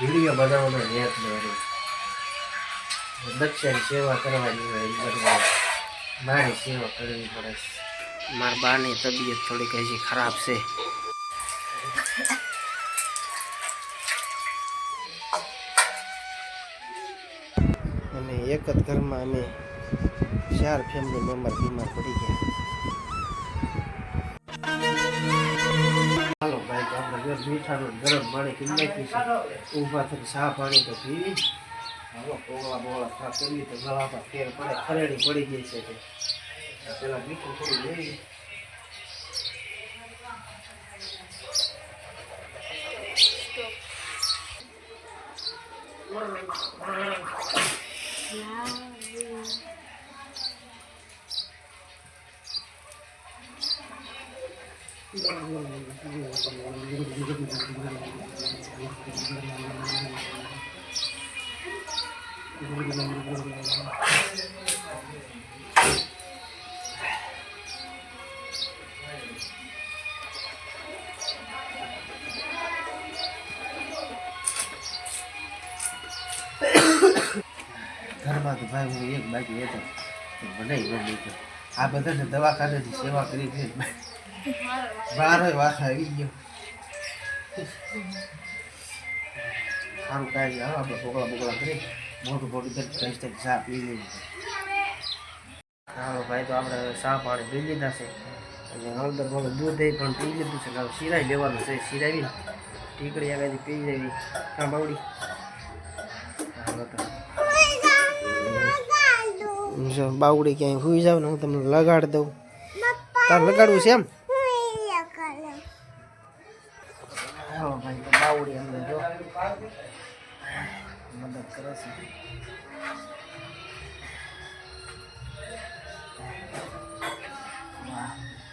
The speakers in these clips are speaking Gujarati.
વીડિયો બનાવવાનો નેટ મારું દક્ષિણ સેવા કરવાની હોય મારી સેવા કરવી પડે છે. મારા બાની તબિયત થોડીક હજી ખરાબ છે. અને એક જ ઘરમાં અમે ચાર ફેમિલી મેમ્બર બીમાર પડી ગયા. ઘર મીઠાનું ગરમ પાણી નાખ્યું છે ઊભા થઈને ચા પાણી તો પીવી. હાલો પોગળા બોગળા ખા તો ગળા પર ફેર પડે, ખરેડી પડી ગઈ છે પેલા મીઠું થોડું લેવી ઘરમાં તો ભાઈ હું એક બાકી હતો. મને ગમી ગયો આ બધાને દવાખાનાની સેવા કરી છે. બારે વાર આવી ગયો. સારું કાંઈ હાલો, આપણે પોકળા પોકળા કરી મોટું મોટું દર્દ કઈ તક ચા પી લઈએ. હાલો, ભાઈ, તો આપણે ચા પાણી પી લીધા છે. અને હળદર વગર દૂધ દહીં પણ પી લીધું છે. હવે સિરાઈ લેવાનું છે સિરાવી ટીકડી આગળથી પી લેવી. હા, બાવડી. બાવડી ક્યાંય હુઈ જાવ ને હું તમને લગાડ દઉં. તાર લગાડવું છે એમ? ભાઈ એમને જો મદદ કરે છે.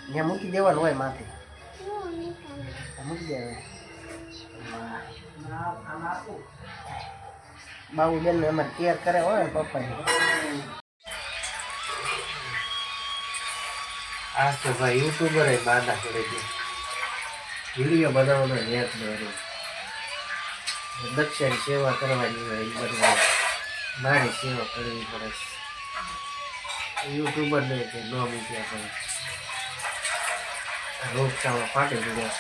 ત્યાં મૂકી દેવાનું હોય માથે મૂકી દેવાનું બાબુ બેન ને અમારે કેર કરે હોય ને પપ્પાની આ તો ભાઈ યુટ્યુબર બાંધા કરી દે વીડિયો બનાવવાનો નેટ મારું દક્ષિણ સેવા કરવાની હોય એ બધું મારી સેવા કરવી પડે છે. યુટ્યુબર ને કે ન મૂક્યા પણ રોગચાળો ફાટી પડ્યો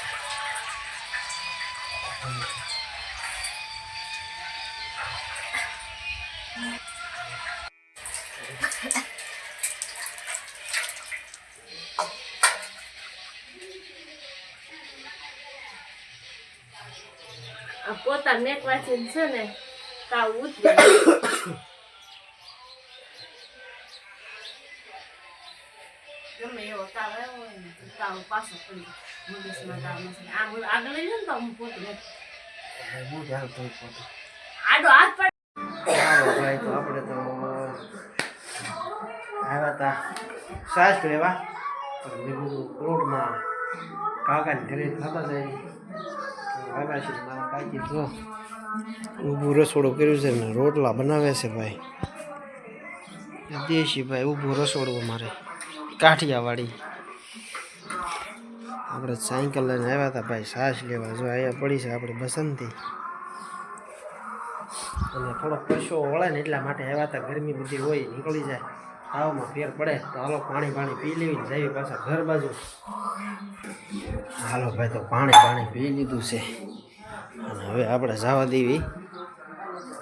આ પોતા નેટ વાંચીને છે ને તાવ ઉતરે ગમે એવો તાવ આવ્યો તાવ પાછો પડી. મગજમાં તાવ નથી. આગળ લઈ ને તો હું પોતે આડો હાથ પડ તો આપણે તો, આવ્યા હતા સાસ લેવા. પણ મેં રોડમાં કાકાને ઘરે ખાતા જાય જો ઊભું રસોડું કર્યું છે ને, રોટલા બનાવે છે ભાઈ. દેશી ભાઈ, ઊભું રસોડું અમારે. કાઠિયાવાડી. આપણે સાયકલ લઈને આવ્યા હતા ભાઈ, સાસ લેવા. જો અહીંયા પડી છે આપણી બસંતી. અને થોડોક પશુ વળે ને એટલા માટે આવ્યા હતા. ગરમી બધી હોય, નીકળી જાય. તાવમાં ફેર પડે. તો હાલો પાણી પાણી પી લેવી જઈએ પાછા ઘર બાજુ. હાલો ભાઈ, તો પાણી પાણી પી લીધું છે. અને હવે આપણે જવા દેવી.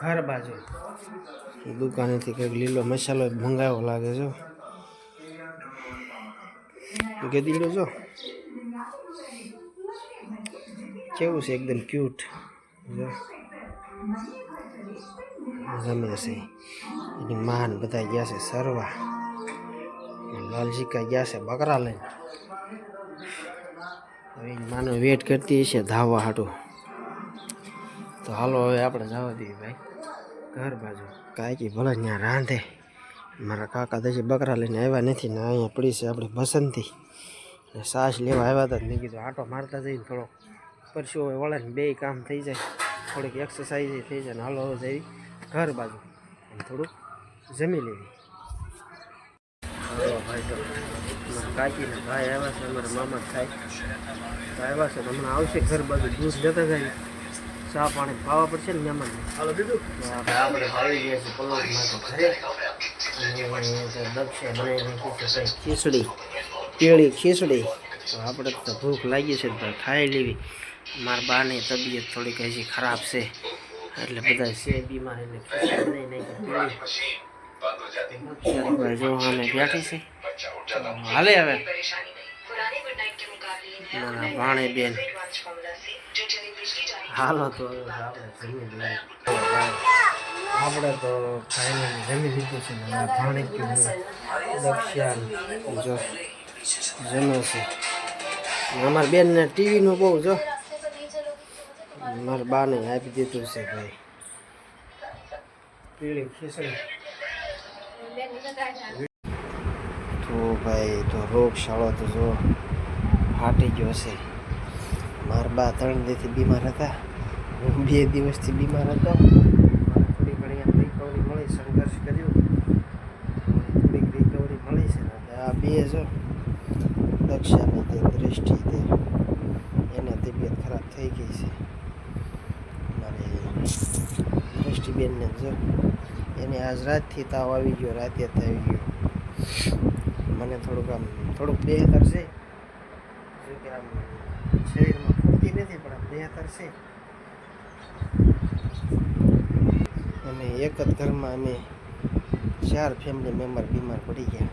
ઘર બાજુ. દુકાનેથી કંઈક લીલો મસાલો મંગાવ્યો લાગે છે. ગેદીલો જો કેવું છે એકદમ ક્યુટ જો. જમે છે. એની માન બધા ગયા છે સરવા. લાલજીકા ગયા છે બકરા લઈને. હવે માનો વેટ કરતી હશે ધાવવા હાટું. તો હાલો હવે આપણે જવા દઈએ ભાઈ. ઘર બાજુ. કાંઈ ભલે ત્યાં રાંધે. મારા કાકા દજી બકરા લઈને આવ્યા નથી ને અહીંયા પડી છે આપણી બસંતી. ને સાસ લેવા આવ્યા હતા મેં કીધું આટો મારતા જઈને થોડો પરસો વળે ને બે કામ થઈ જાય. થોડીક એક્સરસાઇઝ થઈ જાય ને હાલો હવે જઈ ઘર બાજુ. થોડુંક જમી લેવી. હાલો ભાઈ આવ્યા છે અમારા મામા થાય તો આવ્યા છે હમણાં આવશે ઘર બાજુ દૂધ જતા જાય ચા પાણી ખાવા પડશે ને મહેમાન આપણે આવી ગયા ઘરે. દક્ષે છે ખીચડી. પીળી ખીચડી. તો આપણે તો ભૂખ લાગી છે તો ખાઈ લેવી. મારા બાની તબિયત થોડીક હજી ખરાબ છે. એટલે બધા છે બીમાર એટલે ખીચડી નહીં નાખી પીળી हाल है બેઠી છે તો હાલે હવે ભાણે બેન હાલો તો આપણે તો ખાઈને જમી લીધું છે ભાણે ગયું જો જમે છે અમારા બેનને ટીવીનું બહુ જો મારા બાને આપી દીધું છે ભાઈ પીળી ખીચડી તો ભાઈ, તો રોગશાળો તો જો ફાટી ગયો છે. મારા બા ત્રણ દિવસથી બીમાર હતા. હું બે દિવસથી બીમાર હતો. થોડી ઘણી આમ રિકવરી મળી, સંઘર્ષ કર્યો. થોડીક રિકવરી મળી છે. ને આ બે જો દક્ષાની તે દ્રષ્ટિ તે એને તબિયત ખરાબ થઈ ગઈ છે. મારી દ્રષ્ટિબેનને જો એને આજ રાતથી તાવ આવી ગયો, રાતે આવી ગયો. મને થોડુંક આમ, થોડુંક બેહતર છે જો કે આમ શરીરમાં ફૂર્તિ નથી, પણ આમ બેહતર છે અમે એક જ ઘરમાં અમે ચાર ફેમિલી મેમ્બર બીમાર પડી ગયા.